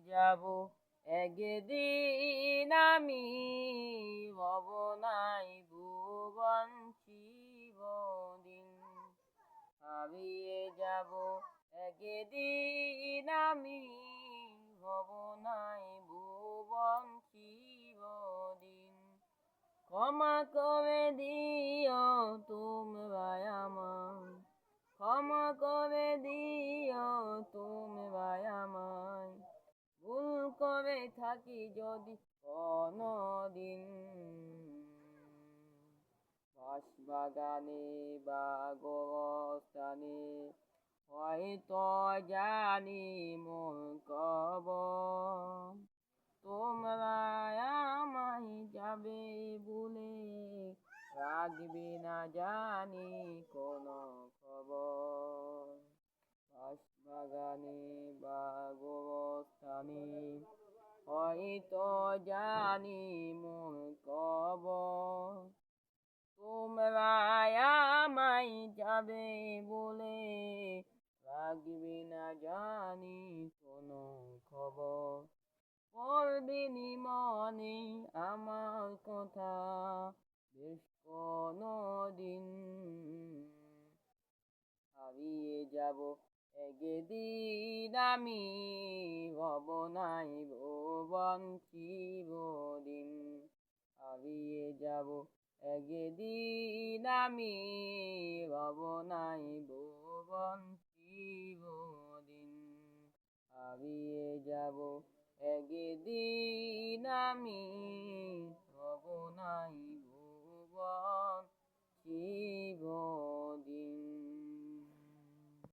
যাব। একদিন আমি হব নাই ভুবন শিবদিন হারিয়ে যাব। একদিন আমি হব নাই ভুবন শিবদিন ক্ষমা করে দিও তোমরা আমায়। ক্ষমা করে দিও থাকি যদি কোনদিন। বাগানে হয়তো জানি মোর কবর তোমরা আমায় যাবে বলে রাখবে না জানি কোনো খবর। বাগানে বা হয়তো জানি মোর কবর। তোমরা আমায় যাবে বলে রাখবে না জানি কোনো খবর। পড়বে নি মনে আমার কথা বেশ কোনো দিন। হারিয়ে যাব একদিন আমি হব নাই ভুবন চিরদিন হারিয়ে যাব। একদিন আমি হব নাই ভুবন চিরদিন হারিয়ে যাব। একদিন